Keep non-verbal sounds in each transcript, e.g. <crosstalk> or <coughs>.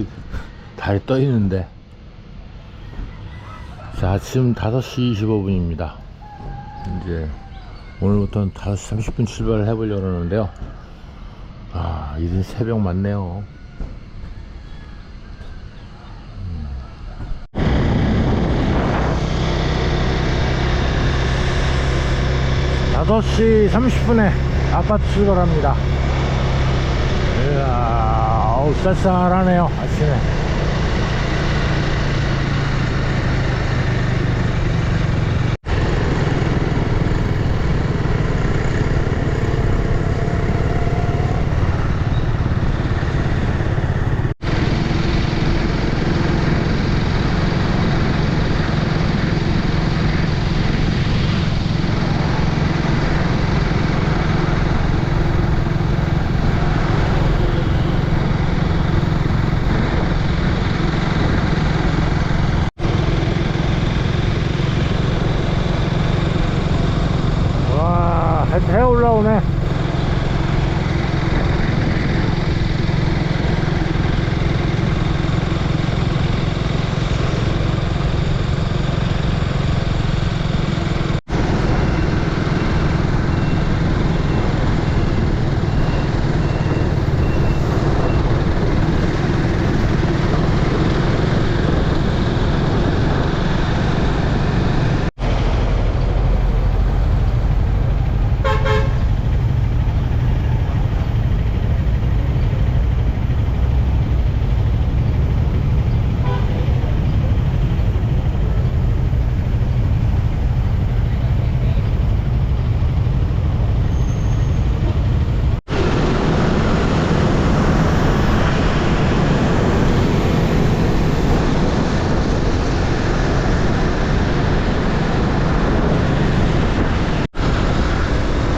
아직 달이 떠 있는데. 자 지금 5시 25분입니다. 이제 오늘부터는 5시 30분 출발을 해보려고 하는데요. 아 이른 새벽 맞네요. 다섯 시 30분에 아파트 출발합니다. 이야, 어우, 쌀쌀하네요, 아침에. 와, 해, 해 올라오네.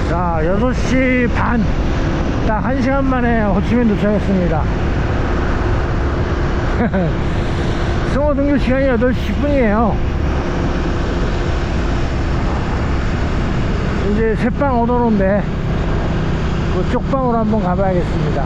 자, 6시 반. 딱 1시간 만에 호치민 도착했습니다. <laughs> 승호 등교 시간이 8시 10분이에요. 이제 새빵 오도로인데, 그 쪽방으로 한번 가봐야겠습니다.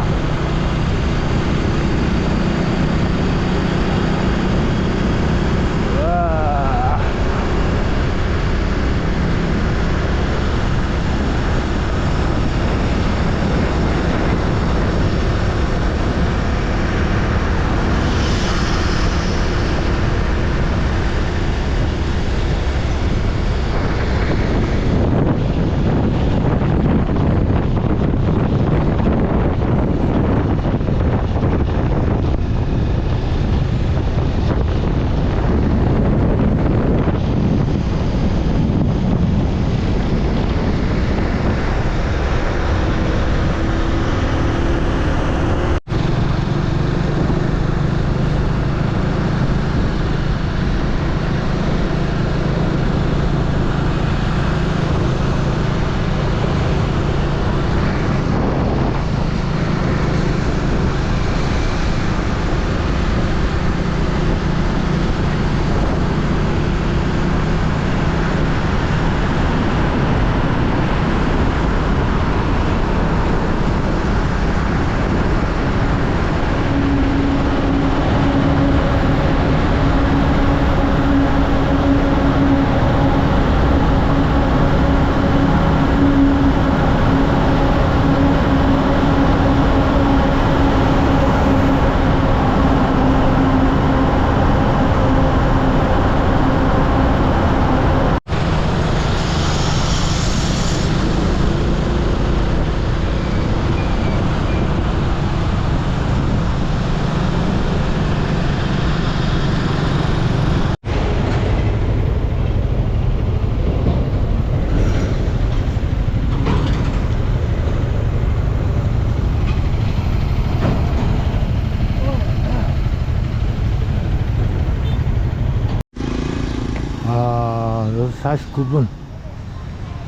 아, 6시 49분.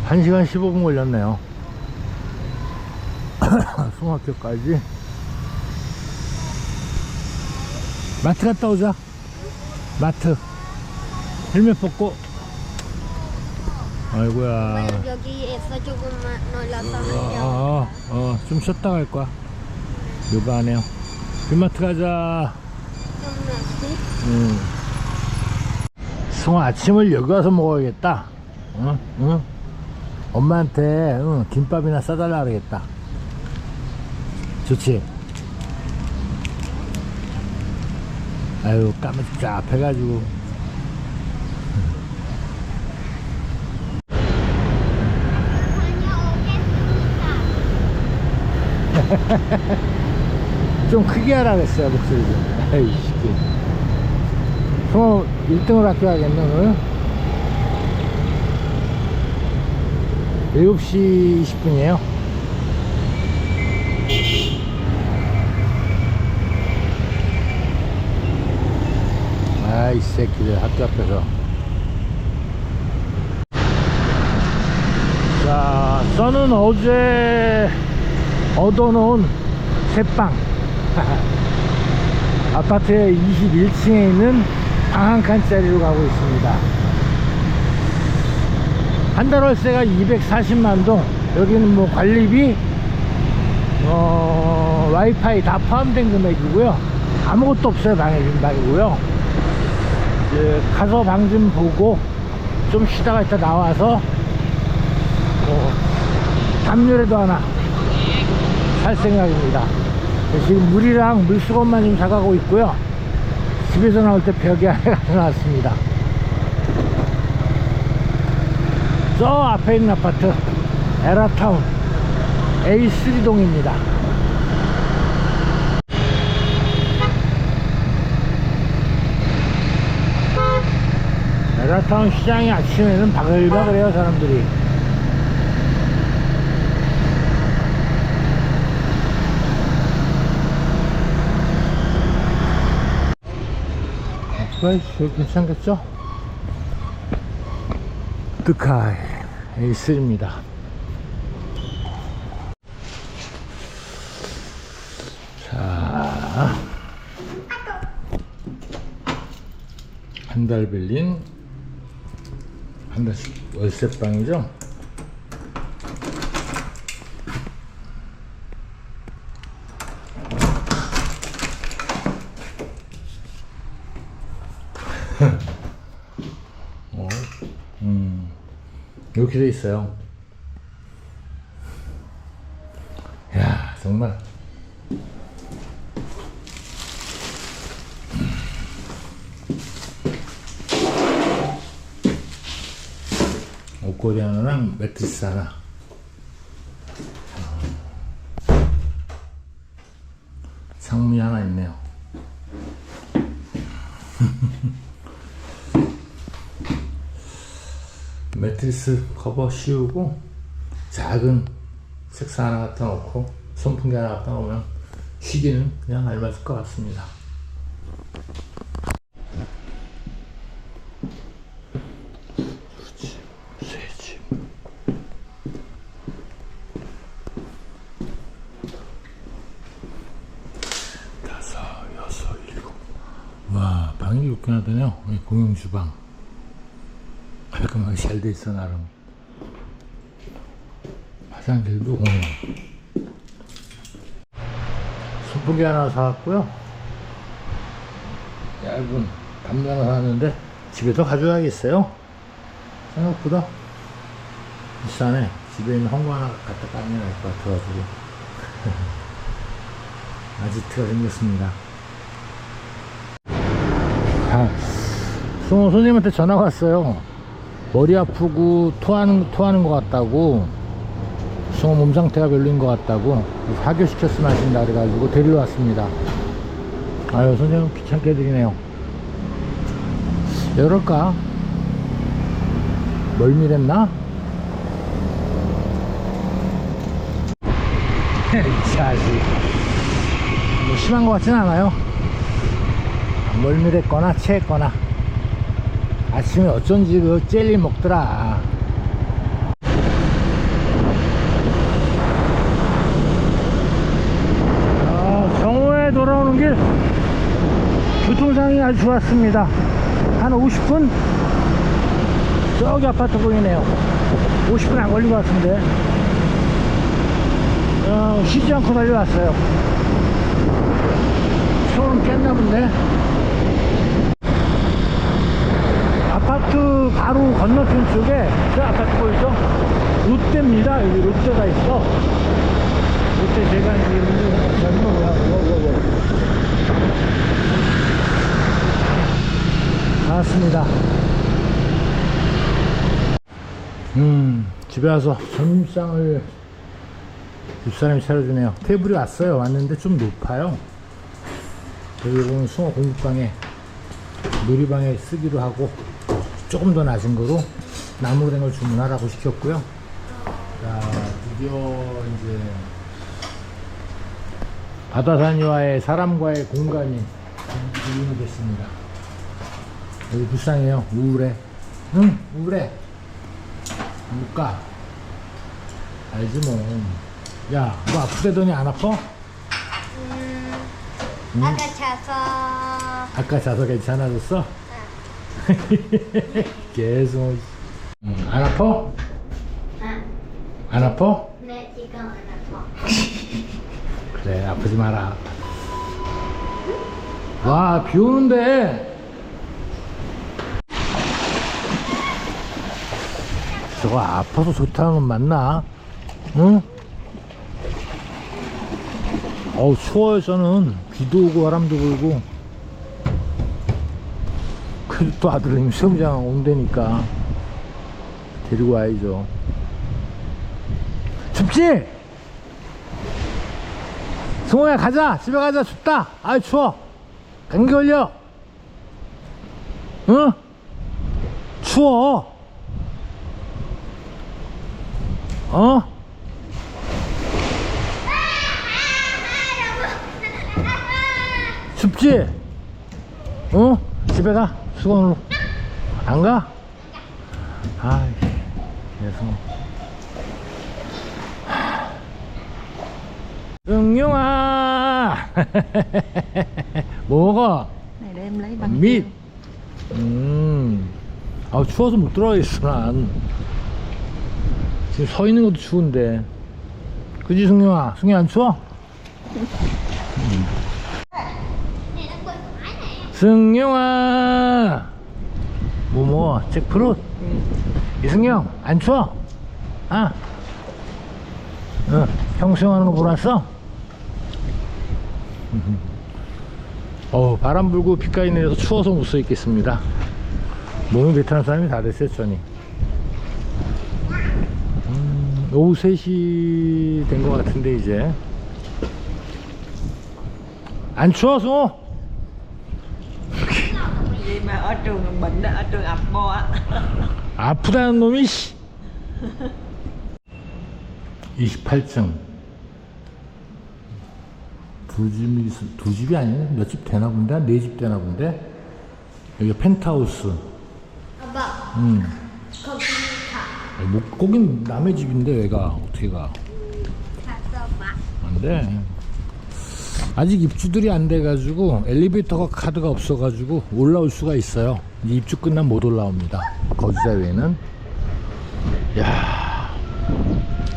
1시간 15분 걸렸네요. <coughs> 송학교까지. 마트 갔다 오자. 마트. 헬멧 벗고. 아이고야. 여기에서 조금만 놀랐다면 어, 어, 어, 좀 쉬었다 갈 거야. 요거 안 해요. 빈마트 가자. 음. 승호 아침을 여기 와서 먹어야겠다. 응? 응? 엄마한테 응, 김밥이나 싸달라 그러겠다. 좋지? 아유, 까매잡해가지고. <laughs> 좀 크게 하라 그랬어요, 목소리 좀. 에이, 시 끼. 승호 1등을 학교하겠네, 오늘. 7시 20분이에요. 아, 이 새끼들 학교 앞에서. 자, 저는 어제 얻어놓은 새빵. <laughs> 아파트의 21층에 있는 방한 칸짜리로 가고 있습니다. 한달 월세가 240만 동. 여기는 뭐 관리비, 어, 와이파이 다 포함된 금액이고요. 아무것도 없어요. 방에 빈 방이고요. 이제 가서 방 좀 보고 좀 쉬다가 이따 나와서 뭐 담요라도 하나 살 생각입니다. 지금 물이랑 물수건만 좀 사가고 있고요. 집에서 나올 때 벽에 하나 가져놨습니다. 저 앞에 있는 아파트 에라타운 A3동입니다. 에라타운 시장이 아침에는 바글바글해요 사람들이 프라이스 괜찮겠죠? 뜨카이 A3입니다 자, 한 달 빌린 한 달씩 월세방이죠? 어, 음, 이렇게 돼 있어요. 야, 정말. 옷걸이 하나랑 매트리스 하나. 창문이 하나 있네요. <laughs> 매트리스 커버 씌우고 작은 책상 하나 갖다 놓고 선풍기 하나 갖다 놓으면 쉬기는 그냥 알맞을 것 같습니다. 와, 방이 좋긴 하더네요. 이 공용 주방. 깔끔하게 잘 돼 있어 나름. 화장실도 공용. 선풍기 하나 사왔고요. 얇은 담요 하나 사왔는데 집에서 가져가야겠어요. 생각보다 비싸네. 집에 있는 홍보 하나 갖다 깔면 될 것 같아가지고. <laughs> 아지트가 생겼습니다. 아, 송호 선생님한테 전화가 왔어요. 머리 아프고 토하는, 토하는 것 같다고. 송호 몸 상태가 별로인 것 같다고. 그래서 하교시켰으면 하신다 그래가지고 데리러 왔습니다. 아유, 선생님 귀찮게 해드리네요. 이럴까? 멀미랬나? <laughs> 이 자식. 뭐 심한 것 같진 않아요. 멀미랬거나 체했거나 아침에 어쩐지 그 젤리 먹더라. 아, 정오에 돌아오는 길 교통상이 아주 좋았습니다. 한 50분? 저기 아파트 보이네요. 50분 안 걸린 것 같은데. 어, 쉬지 않고 달려왔어요. 소름 깼나 본데. 그 바로 건너편 쪽에 저 아까 보이죠? 롯데입니다. 여기 롯데가 있어. 롯데 제가 운전하는 자리는 뭐야? 뭐, 뭐, 뭐. 반갑습니다. 음, 집에 와서 점심상을 집사람이 차려주네요. 테이블이 왔어요. 왔는데 좀 높아요. 여기 보면 숭어 공부방에 놀이방에 쓰기로 하고 조금 더 낮은 거로 나무로 된 걸 주문하라고 시켰고요. 자, 드디어 이제 바다사니와의 사람과의 공간이 조용히 됐습니다. 여기 불쌍해요. 우울해. 응, 우울해. 못 가. 알지 뭐. 야, 너 아프대더니 안 아파? Hmm. Agak casa. 아까 자서 괜찮아졌어? <laughs> 계속. 응, 안 아파? Ah, 안 아파? nek jika anak kok. 그래, 아프지 마라. 와, 비 오는데. 저거 아파서 좋다는 건 맞나? 응? 어우, 추워요, 저는. 비도 오고 바람도 불고. 그래도 또 아들은 수영장 온다니까. 데리고 와야죠. 춥지? 승호야 가자 집에 가자 춥다 아이 추워 감기 걸려 응? 추워 어? 춥지? 어? 집에 가 수건으로 안 가? 아이 계속 응용아 <laughs> 뭐 먹어 này để em lấy băng 밑 음. 아 추워서 못 들어가겠어 난 지금 서 있는 것도 추운데 그지 승용아 승이 안 추워? 음. <laughs> 승용아 뭐 먹어 잭프루트 이승용 안 추워? 아 응, 형 수영하는 거 보러 왔어? <laughs> 어 바람 불고 비까지 내려서 추워서 못 서 있겠습니다. 몸이 베트남 사람이 다 됐어요, 전이. 음, 오후 3시 된 것 같은데, 이제. 안 추워서? Mà ở trường bệnh đó ở trường ập bo á <laughs> 아프다는 놈이, 씨. 28층. 두 집이, 있- 두 집이 아니네. 몇 집 되나 본데? 네 집 되나 본데? 여기 펜트하우스. Abang, 음. kau pergi kak. 뭐, 거긴 남의 집인데 왜가 어떻게 가? Kata pak. 안 돼. 아직 입주들이 안 돼가지고 엘리베이터가 카드가 없어가지고 올라올 수가 있어요. 입주 끝나면 못 올라옵니다. 거주자 외에는. 야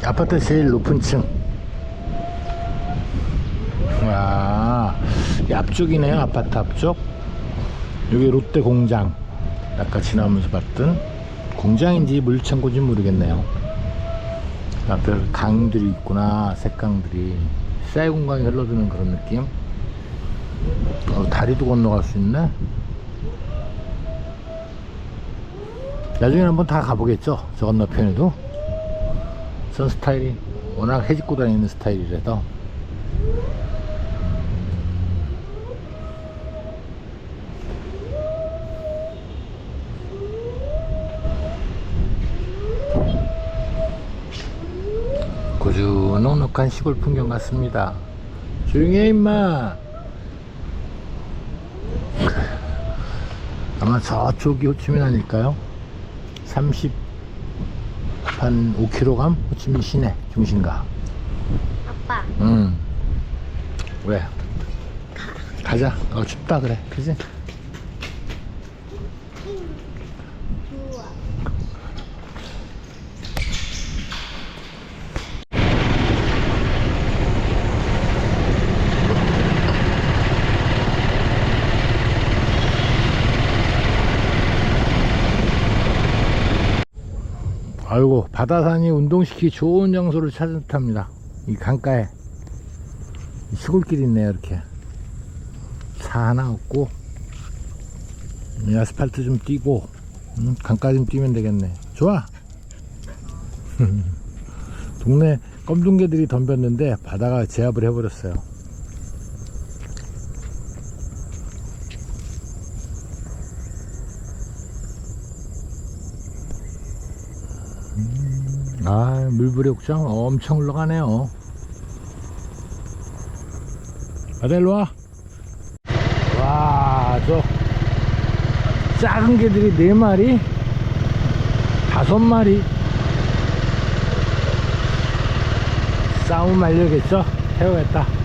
아파트 제일 높은 층. 와, 이 앞쪽이네요. 아파트 앞쪽. 여기 롯데 공장. 아까 지나오면서 봤던 공장인지 물창고인지 모르겠네요. 앞에 강들이 있구나 색강들이 쌀 공간이 흘러드는 그런 느낌? 어, 다리도 건너갈 수 있네. 나중에 한번 다 가보겠죠? 저 건너편에도? 전 스타일이 워낙 해집고 다니는 스타일이라서 고즈넉넉한 시골 풍경 같습니다. 조용히 해, 임마. 아마 저쪽이 호치민 아닐까요? 30, 한 5km 호치민 시내 중심가. Apa? 응. 왜? 가자. 어, 춥다, 그래. 그지? 아이고 바다산이 운동시키기 좋은 장소를 찾은 듯합니다. 이 강가에. 이 시골길이 있네요 이렇게. 차 하나 없고 이 아스팔트 좀 뛰고 음, 강가 좀 뛰면 되겠네. 좋아. <laughs> 동네 껌둥개들이 덤볐는데 바다가 제압을 해버렸어요 아 옥장 엄청 흘러가네요 바다 일로 와. 와, 저 작은 개들이 네 마리, 다섯 마리. 싸움 말려겠죠? 태우겠다.